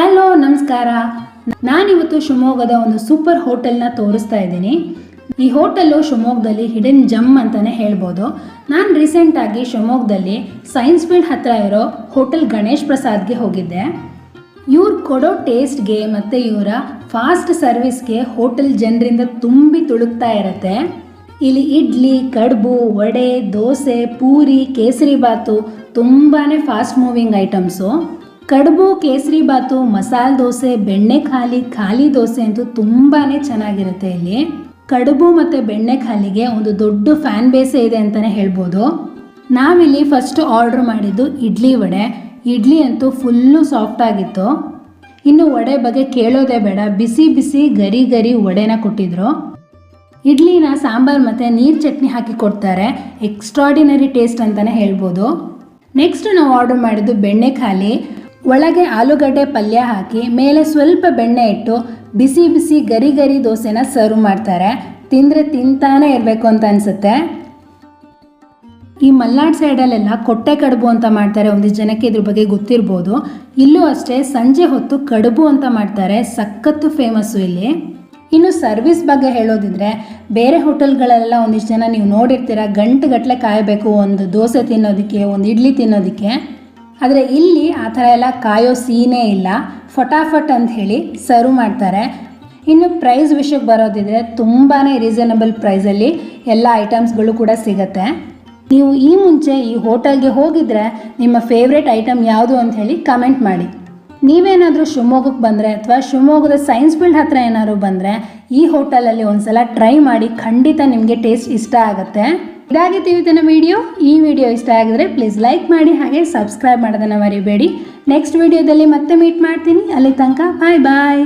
Hello, ನಮಸ್ಕಾರ. ನಾನಿವತ್ತು ಶಿವಮೊಗ್ಗದ ಒಂದು ಸೂಪರ್ ಹೋಟೆಲ್ನ ತೋರಿಸ್ತಾ ಇದ್ದೀನಿ. ಈ ಹೋಟೆಲ್ಲು ಶಿವಮೊಗ್ಗದಲ್ಲಿ ಹಿಡನ್ ಜಮ್ ಅಂತಲೇ ಹೇಳ್ಬೋದು. ನಾನು ರೀಸೆಂಟಾಗಿ ಶಿವಮೊಗ್ಗದಲ್ಲಿ ಸೈನ್ಸ್ ಫೀಲ್ಡ್ ಹತ್ತಿರ ಇರೋ ಹೋಟೆಲ್ ಗಣೇಶ್ ಪ್ರಸಾದ್ಗೆ ಹೋಗಿದ್ದೆ. ಇವ್ರು ಕೊಡೋ ಟೇಸ್ಟ್ಗೆ ಮತ್ತು ಇವರ ಫಾಸ್ಟ್ ಸರ್ವಿಸ್ಗೆ ಹೋಟೆಲ್ ಜನರಿಂದ ತುಂಬಿ ತುಳುಕ್ತಾ ಇರುತ್ತೆ. ಇಲ್ಲಿ ಇಡ್ಲಿ, ಕಡುಬು, ವಡೆ, ದೋಸೆ, ಪೂರಿ, ಕೇಸರಿ ಬಾತು ತುಂಬಾ ಫಾಸ್ಟ್ ಮೂವಿಂಗ್ ಐಟಮ್ಸು ಕಡುಬು, ಕೇಸರಿ ಬಾತು, ಮಸಾಲೆ ದೋಸೆ, ಬೆಣ್ಣೆ ಖಾಲಿ ಖಾಲಿ ದೋಸೆ ಅಂತೂ ತುಂಬಾ ಚೆನ್ನಾಗಿರುತ್ತೆ ಇಲ್ಲಿ. ಕಡುಬು ಮತ್ತು ಬೆಣ್ಣೆ ಖಾಲಿಗೆ ಒಂದು ದೊಡ್ಡ ಫ್ಯಾನ್ ಬೇಸೇ ಇದೆ ಅಂತಲೇ ಹೇಳ್ಬೋದು. ನಾವಿಲ್ಲಿ ಫಸ್ಟ್ ಆರ್ಡ್ರ್ ಮಾಡಿದ್ದು ಇಡ್ಲಿ ವಡೆ. ಇಡ್ಲಿ ಅಂತೂ ಫುಲ್ಲು ಸಾಫ್ಟ್ ಆಗಿತ್ತು. ಇನ್ನು ವಡೆ ಬಗ್ಗೆ ಕೇಳೋದೇ ಬೇಡ. ಬಿಸಿ ಬಿಸಿ, ಗರಿ ಗರಿ ವಡೆನ ಕೊಟ್ಟಿದ್ರು. ಇಡ್ಲಿನ ಸಾಂಬಾರ್ ಮತ್ತು ನೀರು ಚಟ್ನಿ ಹಾಕಿ ಕೊಡ್ತಾರೆ. ಎಕ್ಸ್ಟ್ರಾಡಿನರಿ ಟೇಸ್ಟ್ ಅಂತಲೇ ಹೇಳ್ಬೋದು. ನೆಕ್ಸ್ಟ್ ನಾವು ಆರ್ಡರ್ ಮಾಡಿದ್ದು ಬೆಣ್ಣೆ ಖಾಲಿ. ಒಳಗೆ ಆಲೂಗಡ್ಡೆ ಪಲ್ಯ ಹಾಕಿ, ಮೇಲೆ ಸ್ವಲ್ಪ ಬೆಣ್ಣೆ ಇಟ್ಟು ಬಿಸಿ ಬಿಸಿ ಗರಿ ಗರಿ ದೋಸೆನ ಸರ್ವ್ ಮಾಡ್ತಾರೆ. ತಿಂದರೆ ತಿಂತಾನೆ ಇರಬೇಕು ಅಂತ ಅನಿಸುತ್ತೆ. ಈ ಮಲ್ನಾಡ್ ಸೈಡಲ್ಲೆಲ್ಲ ಕೊಟ್ಟೆ ಕಡುಬು ಅಂತ ಮಾಡ್ತಾರೆ, ಒಂದಿಷ್ಟು ಜನಕ್ಕೆ ಇದ್ರ ಬಗ್ಗೆ ಗೊತ್ತಿರ್ಬೋದು. ಇಲ್ಲೂ ಅಷ್ಟೇ ಸಂಜೆ ಹೊತ್ತು ಕಡುಬು ಅಂತ ಮಾಡ್ತಾರೆ, ಸಖತ್ತು ಫೇಮಸ್ಸು ಇಲ್ಲಿ. ಇನ್ನು ಸರ್ವಿಸ್ ಬಗ್ಗೆ ಹೇಳೋದಿದ್ರೆ, ಬೇರೆ ಹೋಟೆಲ್ಗಳೆಲ್ಲ ಒಂದಿಷ್ಟು ಜನ ನೀವು ನೋಡಿರ್ತೀರ ಗಂಟುಗಟ್ಟಲೆ ಕಾಯಬೇಕು ಒಂದು ದೋಸೆ ತಿನ್ನೋದಕ್ಕೆ, ಒಂದು ಇಡ್ಲಿ ತಿನ್ನೋದಕ್ಕೆ. ಆದರೆ ಇಲ್ಲಿ ಆ ಥರ ಎಲ್ಲ ಕಾಯೋ ಸೀನೇ ಇಲ್ಲ. ಫಟಾಫಟ್ ಅಂತ ಹೇಳಿ ಸರ್ವ್ ಮಾಡ್ತಾರೆ. ಇನ್ನು ಪ್ರೈಸ್ ವಿಷಯಕ್ಕೆ ಬರೋದಿದ್ರೆ ತುಂಬಾ ರೀಸನಬಲ್ ಪ್ರೈಸಲ್ಲಿ ಎಲ್ಲ ಐಟಮ್ಸ್ಗಳು ಕೂಡ ಸಿಗತ್ತೆ. ನೀವು ಈ ಮುಂಚೆ ಈ ಹೋಟೆಲ್ಗೆ ಹೋಗಿದ್ರೆ ನಿಮ್ಮ ಫೇವ್ರೆಟ್ ಐಟಮ್ ಯಾವುದು ಅಂತ ಹೇಳಿ ಕಮೆಂಟ್ ಮಾಡಿ. ನೀವೇನಾದರೂ ಶಿವಮೊಗ್ಗಕ್ಕೆ ಬಂದರೆ ಅಥವಾ ಶಿವಮೊಗ್ಗದ ಸೈನ್ಸ್ ಫೀಲ್ಡ್ ಹತ್ರ ಏನಾದ್ರು ಬಂದರೆ ಈ ಹೋಟೆಲಲ್ಲಿ ಒಂದು ಸಲ ಟ್ರೈ ಮಾಡಿ ಖಂಡಿತ ನಿಮಗೆ ಟೇಸ್ಟ್ ಇಷ್ಟ ಆಗುತ್ತೆ. ಇದಾಗಿತ್ತು ಇವತ್ತಿನ ವಿಡಿಯೋ ಈ ವಿಡಿಯೋ ಇಷ್ಟ ಆಗಿದ್ರೆ ಪ್ಲೀಸ್ ಲೈಕ್ ಮಾಡಿ ಹಾಗೆ ಸಬ್ಸ್ಕ್ರೈಬ್ ಮಾಡೋದನ್ನು ಮರಿಬೇಡಿ. ನೆಕ್ಸ್ಟ್ ವಿಡಿಯೋದಲ್ಲಿ ಮತ್ತೆ ಮೀಟ್ ಮಾಡ್ತೀನಿ. ಅಲ್ಲಿ ತನಕ ಬಾಯ್ ಬಾಯ್